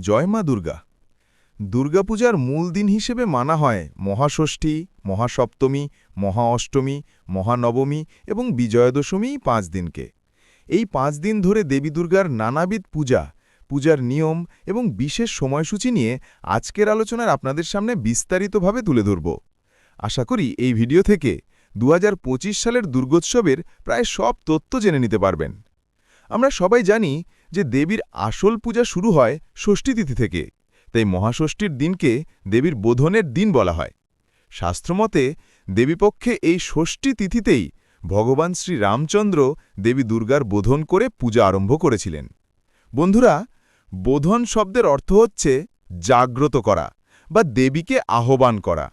জয় মা দুর্গা। দুর্গাপূজার মূল দিন হিসেবে মানা হয় মহাষষ্ঠী, মহাসপ্তমী মহা অষ্টমী মহানবমী এবং বিজয়াদশমী পাঁচ দিনকে। এই পাঁচ দিন ধরে দেবী দুর্গার নানাবিধ পূজা, পূজার নিয়ম এবং বিশেষ সময়সূচি নিয়ে আজকের আলোচনার আপনাদের সামনে বিস্তারিতভাবে তুলে ধরব। আশা করি এই ভিডিও থেকে দু হাজার পঁচিশ সালের দুর্গোৎসবের প্রায় সব তথ্য জেনে নিতে পারবেন। আমরা সবাই জানি যে দেবীর আসল পূজা শুরু হয় ষষ্ঠী তিথি থেকে। তাই মহাষষ্ঠীর দিনকে দেবীর বোধনের দিন বলা হয়। শাস্ত্রমতে দেবীপক্ষে এই ষষ্ঠী তিথিতেই ভগবান শ্রী রামচন্দ্র দেবী দুর্গার বোধন করে পূজা আরম্ভ করেছিলেন। বন্ধুরা, বোধন শব্দের অর্থ হচ্ছে জাগ্রত করা বা দেবীকে আহ্বান করা।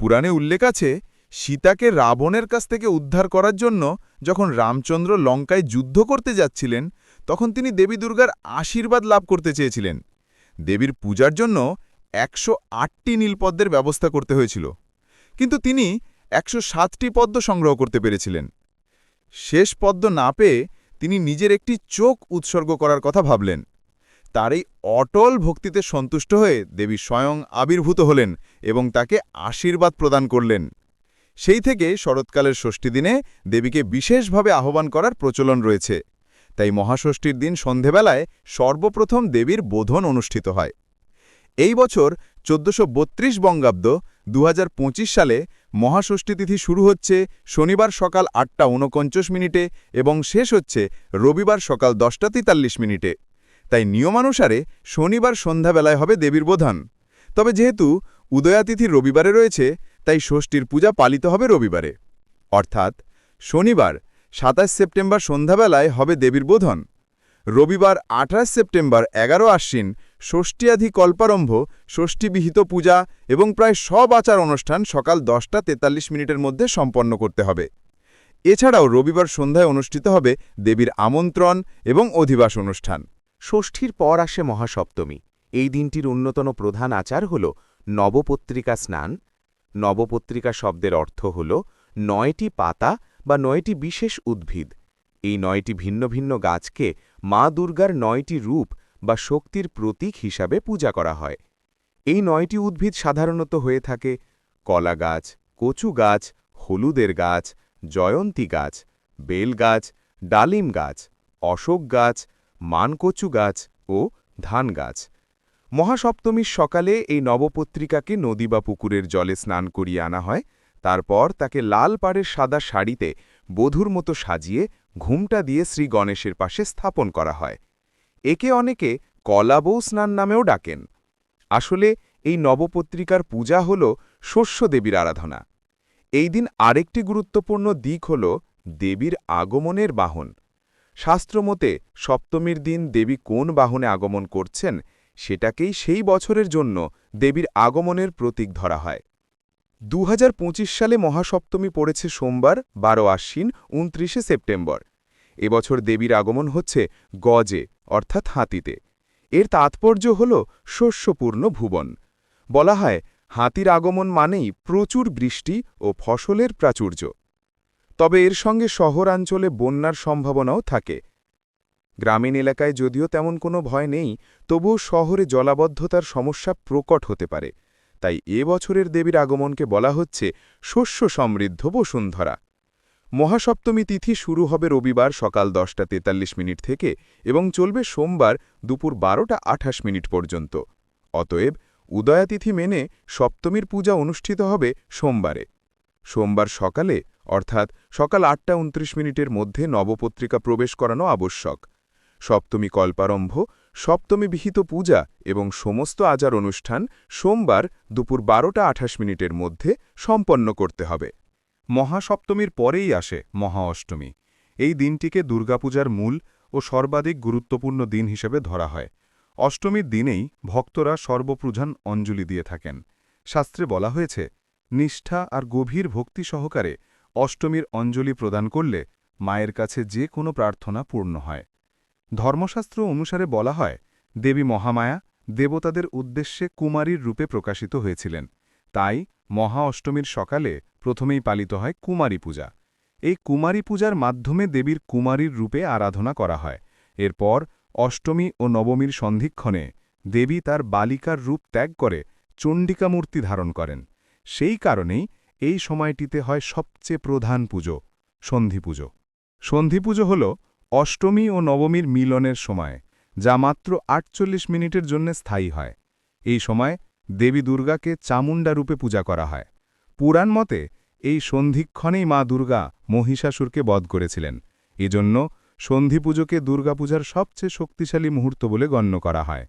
পুরাণে উল্লেখ আছে, সীতাকে রাবণের কাছ থেকে উদ্ধার করার জন্য যখন রামচন্দ্র লঙ্কায় যুদ্ধ করতে যাচ্ছিলেন তখন তিনি দেবী দুর্গার আশীর্বাদ লাভ করতে চেয়েছিলেন। দেবীর পূজার জন্য একশো আটটি নীলপদ্মের ব্যবস্থা করতে হয়েছিল। কিন্তু তিনি একশো সাতটি পদ্ম সংগ্রহ করতে পেরেছিলেন। শেষ পদ্ম না পেয়ে তিনি নিজের একটি চোখ উৎসর্গ করার কথা ভাবলেন। তার এই অটল ভক্তিতে সন্তুষ্ট হয়ে দেবী স্বয়ং আবির্ভূত হলেন এবং তাকে আশীর্বাদ প্রদান করলেন। সেই থেকে শরৎকালের ষষ্ঠী দিনে দেবীকে বিশেষভাবে আহ্বান করার প্রচলন রয়েছে। তাই মহাষষ্ঠীর দিন সন্ধেবেলায় সর্বপ্রথম দেবীর বোধন অনুষ্ঠিত হয়। এই বছর চোদ্দশো বঙ্গাব্দ দু হাজার পঁচিশ সালে মহাষষ্ঠী তিথি শুরু হচ্ছে শনিবার সকাল আটটা উনপঞ্চাশ মিনিটে এবং শেষ হচ্ছে রবিবার সকাল দশটা তেতাল্লিশ মিনিটে। তাই নিয়মানুসারে শনিবার সন্ধ্যাবেলায় হবে দেবীর বোধন। তবে যেহেতু উদয়াতিথি রবিবারে রয়েছে, তাই ষষ্ঠীর পূজা পালিত হবে রবিবারে। অর্থাৎ শনিবার সাতাশ সেপ্টেম্বর সন্ধ্যাবেলায় হবে দেবীর বোধন। রবিবার আঠাশ সেপ্টেম্বর এগারো আশ্বিন, ষষ্ঠীয়াধি কল্পারম্ভ, ষষ্ঠীবিহিত পূজা এবং প্রায় সব আচার অনুষ্ঠান সকাল দশটা তেতাল্লিশ মিনিটের মধ্যে সম্পন্ন করতে হবে। এছাড়াও রবিবার সন্ধ্যায় অনুষ্ঠিত হবে দেবীর আমন্ত্রণ এবং অধিবাস অনুষ্ঠান। ষষ্ঠীর পর আসে মহাসপ্তমী। এই দিনটির অন্যতম প্রধান আচার হল নবপত্রিকা স্নান। নবপত্রিকা শব্দের অর্থ হল নয়টি পাতা বা নয়টি বিশেষ উদ্ভিদ। এই নয়টি ভিন্ন ভিন্ন গাছকে মা দুর্গার নয়টি রূপ বা শক্তির প্রতীক হিসাবে পূজা করা হয়। এই নয়টি উদ্ভিদ সাধারণত হয়ে থাকে কলা গাছ, কচু গাছ, হলুদের গাছ, জয়ন্তী গাছ, বেল গাছ, ডালিম গাছ, অশোক গাছ, মানকচু গাছ ও ধান গাছ। মহাসপ্তমীর সকালে এই নবপত্রিকাকে নদী বা পুকুরের জলে স্নান করিয়ে আনা হয়। তারপর তাকে লাল পাড়ের সাদা শাড়িতে বধুর মতো সাজিয়ে ঘুমটা দিয়ে শ্রী গণেশের পাশে স্থাপন করা হয়। একে অনেকে কলাবৌ স্নান নামেও ডাকেন। আসলে এই নবপত্রিকার পূজা হল শস্য দেবীর আরাধনা। এই দিন আরেকটি গুরুত্বপূর্ণ দিক হল দেবীর আগমনের বাহন। শাস্ত্রমতে সপ্তমীর দিন দেবী কোন বাহনে আগমন করছেন, সেটাকেই সেই বছরের জন্য দেবীর আগমনের প্রতীক ধরা হয়। দু হাজার পঁচিশ সালে মহাসপ্তমী পড়েছে সোমবার, বারো আশ্বিন, উনত্রিশে সেপ্টেম্বর। এবছর দেবীর আগমন হচ্ছে গজে, অর্থাৎ হাতিতে। এর তাৎপর্য হল শস্যপূর্ণ ভুবন। বলা হয়, হাতির আগমন মানেই প্রচুর বৃষ্টি ও ফসলের প্রাচুর্য। তবে এর সঙ্গে শহরাঞ্চলে বন্যার সম্ভাবনাও থাকে। গ্রামীণ এলাকায় যদিও তেমন কোনো ভয় নেই, তবুও শহরে জলাবদ্ধতার সমস্যা প্রকট হতে পারে। তাই এ বছরের দেবীর আগমনকে বলা হচ্ছে শস্য সমৃদ্ধ বসুন্ধরা। মহাসপ্তমী তিথি শুরু হবে রবিবার সকাল দশটা তেতাল্লিশ মিনিট থেকে এবং চলবে সোমবার দুপুর বারোটা আঠাশ মিনিট পর্যন্ত। অতএব উদয়াতিথি মেনে সপ্তমীর পূজা অনুষ্ঠিত হবে সোমবারে। সোমবার সকালে, অর্থাৎ সকাল আটটা উনত্রিশ মিনিটের মধ্যে নবপত্রিকা প্রবেশ করানো আবশ্যক। সপ্তমী কল্পারম্ভ সপ্তমী বিহিত পূজা এবং সমস্ত আচার অনুষ্ঠান সোমবার দুপুর বারোটা আঠাশ মিনিটের মধ্যে সম্পন্ন করতে হবে। মহাসপ্তমীর পরেই আসে মহা অষ্টমী এই দিনটিকে দুর্গাপূজার মূল ও সর্বাধিক গুরুত্বপূর্ণ দিন হিসেবে ধরা হয়। অষ্টমীর দিনেই ভক্তরা সর্বপ্রধান অঞ্জলি দিয়ে থাকেন। শাস্ত্রে বলা হয়েছে, নিষ্ঠা আর গভীর ভক্তি সহকারে অষ্টমীর অঞ্জলি প্রদান করলে মায়ের কাছে যে কোনো প্রার্থনা পূর্ণ হয়। ধর্মশাস্ত্র অনুসারে বলা হয়, দেবী মহামায়া দেবতাদের উদ্দেশ্যে কুমারীর রূপে প্রকাশিত হয়েছিলেন। তাই মহা অষ্টমীর সকালে প্রথমেই পালিত হয় কুমারী পূজা। এই কুমারী পূজার মাধ্যমে দেবীর কুমারীর রূপে আরাধনা করা হয়। এরপর অষ্টমী ও নবমীর সন্ধিক্ষণে দেবী তার বালিকার রূপ ত্যাগ করে চণ্ডিকা মূর্তি ধারণ করেন। সেই কারণেই এই সময়টিতে হয় সবচেয়ে প্রধান পুজো সন্ধি পুজো সন্ধি পুজো হল অষ্টমী ও নবমীর মিলনের সময়, যা মাত্র আটচল্লিশ মিনিটের জন্য স্থায়ী হয়। এই সময় দেবী দুর্গাকে চামুণ্ডা রূপে পূজা করা হয়। পুরাণ মতে, এই সন্ধিক্ষণেই মা দুর্গা মহিষাসুরকে বধ করেছিলেন। এজন্য সন্ধি পুজোকে দুর্গাপূজার সবচেয়ে শক্তিশালী মুহূর্ত বলে গণ্য করা হয়।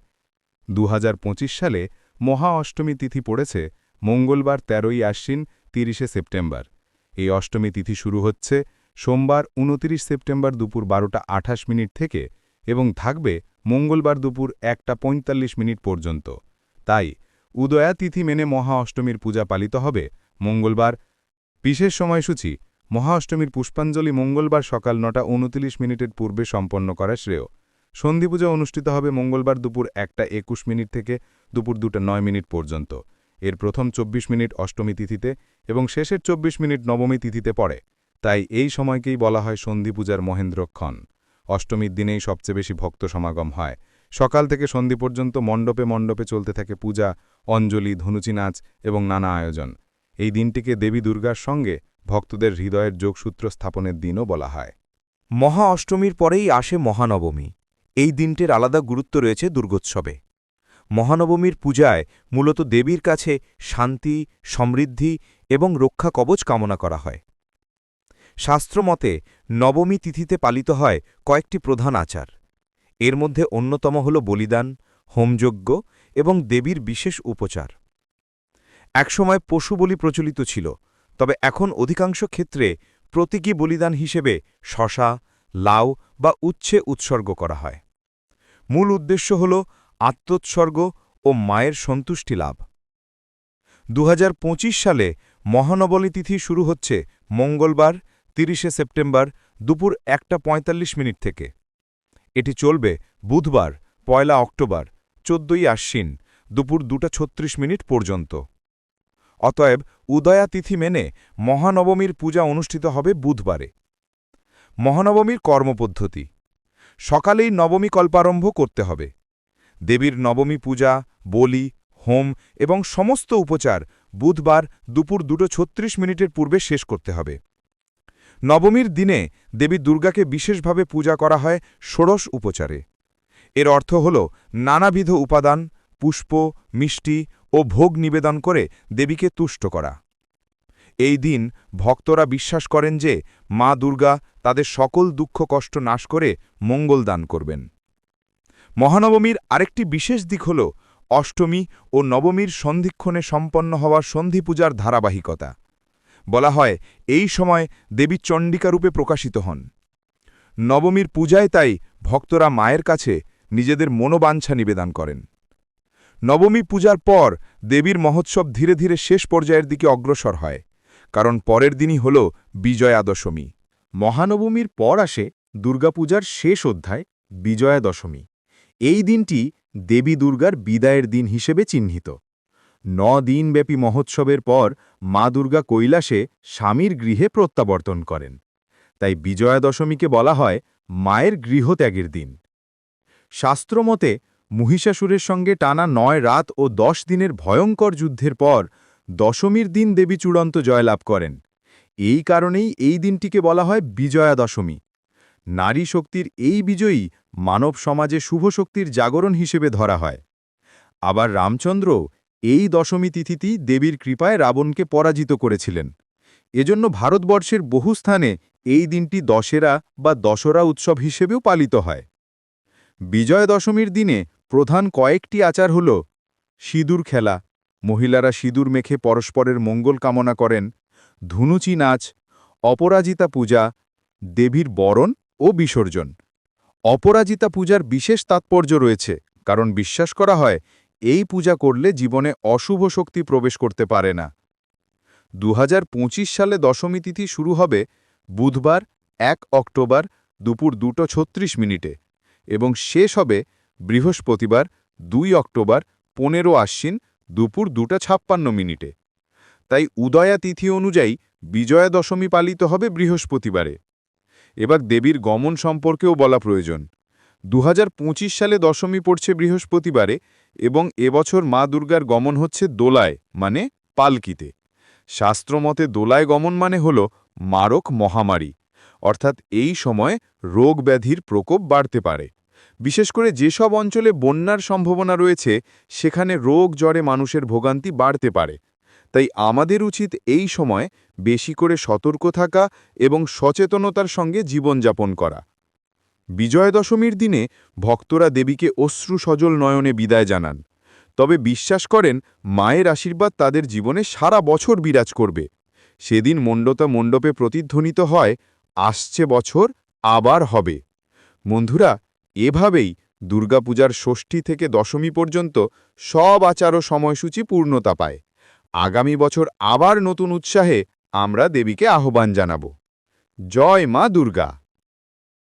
দু হাজার পঁচিশ সালে মহা অষ্টমী তিথি পড়েছে মঙ্গলবার তেরোই আশ্বিন তিরিশে সেপ্টেম্বর। এই অষ্টমী তিথি শুরু হচ্ছে সোমবার উনতিরিশ সেপ্টেম্বর দুপুর বারোটা আঠাশ মিনিট থেকে এবং থাকবে মঙ্গলবার দুপুর একটা পঁয়তাল্লিশ মিনিট পর্যন্ত। তাই উদয়া তিথি মেনে মহা অষ্টমীর পূজা পালিত হবে মঙ্গলবার। বিশেষ সময়সূচি, মহা অষ্টমীর পুষ্পাঞ্জলি মঙ্গলবার সকাল নটা উনতিরিশ মিনিটের পূর্বে সম্পন্ন করা শ্রেয়। সন্ধি পূজা অনুষ্ঠিত হবে মঙ্গলবার দুপুর একটা একুশ মিনিট থেকে দুপুর দুটা নয় মিনিট পর্যন্ত। এর প্রথম ২৪ মিনিট অষ্টমী তিথিতে এবং শেষের ২৪ মিনিট নবমী তিথিতে পড়ে। তাই এই সময়কেই বলা হয় সন্ধি পূজার মহেন্দ্রক্ষণ। অষ্টমীর দিনেই সবচেয়ে বেশি ভক্ত সমাগম হয়। সকাল থেকে সন্ধি পর্যন্ত মণ্ডপে মণ্ডপে চলতে থাকে পূজা, অঞ্জলি, ধনুচি নাচ এবং নানা আয়োজন। এই দিনটিকে দেবী দুর্গার সঙ্গে ভক্তদের হৃদয়ের যোগসূত্র স্থাপনের দিনও বলা হয়। মহা অষ্টমীর পরেই আসে মহানবমী। এই দিনটির আলাদা গুরুত্ব রয়েছে দুর্গোৎসবে। মহানবমীর পূজায় মূলত দেবীর কাছে শান্তি, সমৃদ্ধি এবং রক্ষা কবচ কামনা করা হয়। শাস্ত্রমতে নবমী তিথিতে পালিত হয় কয়েকটি প্রধান আচার। এর মধ্যে অন্যতম হল বলিদান, হোমযজ্ঞ এবং দেবীর বিশেষ উপচার। একসময় পশু বলি প্রচলিত ছিল, তবে এখন অধিকাংশ ক্ষেত্রে প্রতীকী বলিদান হিসেবে শশা, লাউ বা উচ্ছে উৎসর্গ করা হয়। মূল উদ্দেশ্য হল আত্মোৎসর্গ ও মায়ের সন্তুষ্টি লাভ। দু হাজার পঁচিশ সালে মহানবলী তিথি শুরু হচ্ছে মঙ্গলবার তিরিশে সেপ্টেম্বর দুপুর একটা পঁয়তাল্লিশ মিনিট থেকে। এটি চলবে বুধবার, পয়লা অক্টোবর, চোদ্দই আশ্বিন, দুপুর দুটা ছত্রিশ মিনিট পর্যন্ত। অতএব উদয়া তিথি মেনে মহানবমীর পূজা অনুষ্ঠিত হবে বুধবারে। মহানবমীর কর্মপদ্ধতি। সকালেই নবমী কল্পারম্ভ করতে হবে। দেবীর নবমী পূজা, বলি, হোম এবং সমস্ত উপচার বুধবার দুপুর দুটো ছত্রিশ মিনিটের পূর্বে শেষ করতে হবে। নবমীর দিনে দেবী দুর্গাকে বিশেষভাবে পূজা করা হয় ষোড়শ উপচারে। এর অর্থ হল নানাবিধ উপাদান, পুষ্প, মিষ্টি ও ভোগ নিবেদন করে দেবীকে তুষ্ট করা। এই দিন ভক্তরা বিশ্বাস করেন যে মা দুর্গা তাদের সকল দুঃখ কষ্ট নাশ করে মঙ্গল দান করবেন। মহানবমীর আরেকটি বিশেষ দিক হল অষ্টমী ও নবমীর সন্ধিক্ষণে সম্পন্ন হওয়া সন্ধি পূজার ধারাবাহিকতা। বলা হয়, এই সময় দেবী চণ্ডিকা রূপে প্রকাশিত হন। নবমীর পূজায় তাই ভক্তরা মায়ের কাছে নিজেদের মনোবাঞ্ছা নিবেদন করেন। নবমী পূজার পর দেবীর মহোৎসব ধীরে ধীরে শেষ পর্যায়ের দিকে অগ্রসর হয়, কারণ পরের দিনই হল বিজয়া দশমী মহানবমীর পর আসে দুর্গাপূজার শেষ অধ্যায় বিজয়া দশমী এই দিনটি দেবী দুর্গার বিদায়ের দিন হিসেবে চিহ্নিত। ন দিনব্যাপী মহোৎসবের পর মা দুর্গা কৈলাসে স্বামীর গৃহে প্রত্যাবর্তন করেন। তাই বিজয়া দশমীকে বলা হয় মায়ের গৃহত্যাগের দিন। শাস্ত্রমতে মহিষাসুরের সঙ্গে টানা নয় রাত ও দশ দিনের ভয়ঙ্কর যুদ্ধের পর দশমীর দিন দেবী চূড়ান্ত জয়লাভ করেন। এই কারণেই এই দিনটিকে বলা হয় বিজয়া দশমী নারী শক্তির এই বিজয়ী মানব সমাজে শুভ শক্তির জাগরণ হিসেবে ধরা হয়। আবার রামচন্দ্র এই দশমী তিথিতেই দেবীর কৃপায় রাবণকে পরাজিত করেছিলেন। এজন্য ভারতবর্ষের বহু স্থানে এই দিনটি দশেরা বা দশরা উৎসব হিসেবেও পালিত হয়। বিজয় দশমীর দিনে প্রধান কয়েকটি আচার হল সিঁদুর খেলা, মহিলারা সিঁদুর মেখে পরস্পরের মঙ্গল কামনা করেন, ধুনুচি নাচ, অপরাজিতা পূজা, দেবীর বরণ ও বিসর্জন। অপরাজিতা পূজার বিশেষ তাৎপর্য রয়েছে, কারণ বিশ্বাস করা হয় এই পূজা করলে জীবনে অশুভ শক্তি প্রবেশ করতে পারে না। দু হাজার পঁচিশ সালে দশমী তিথি শুরু হবে বুধবার, এক অক্টোবর, দুপুর দুটো ছত্রিশ মিনিটে এবং শেষ হবে বৃহস্পতিবার, দুই অক্টোবর, পনেরো আশ্বিন, দুপুর দুটা ছাপ্পান্ন মিনিটে। তাই উদয়া তিথি অনুযায়ী বিজয়া দশমী পালিত হবে বৃহস্পতিবারে। এবার দেবীর গমন সম্পর্কেও বলা প্রয়োজন। দু হাজার পঁচিশ সালে দশমী পড়ছে বৃহস্পতিবারে এবং এবছর মা দুর্গার গমন হচ্ছে দোলায় মানে পালকিতে। শাস্ত্রমতে দোলায় গমন মানে হল মারক মহামারী, অর্থাৎ এই সময় রোগ ব্যাধির প্রকোপ বাড়তে পারে। বিশেষ করে যেসব অঞ্চলে বন্যার সম্ভাবনা রয়েছে, সেখানে রোগ জ্বরে মানুষের ভোগান্তি বাড়তে পারে। তাই আমাদের উচিত এই সময় বেশি করে সতর্ক থাকা এবং সচেতনতার সঙ্গে জীবনযাপন করা। বিজয় দশমীর দিনে ভক্তরা দেবীকে অশ্রু সজল নয়নে বিদায় জানান। তবে বিশ্বাস করেন, মায়ের আশীর্বাদ তাদের জীবনে সারা বছর বিরাজ করবে। সেদিন মণ্ডতা মণ্ডপে প্রতিধ্বনিত হয়, আসছে বছর, আবার হবে। বন্ধুরা, এভাবেই দুর্গাপূজার ষষ্ঠী থেকে দশমী পর্যন্ত সব আচার ও সময়সূচি পূর্ণতা পায়। আগামী বছর আবার নতুন উৎসাহে আমরা দেবীকে আহ্বান জানাব। জয় মা দুর্গা!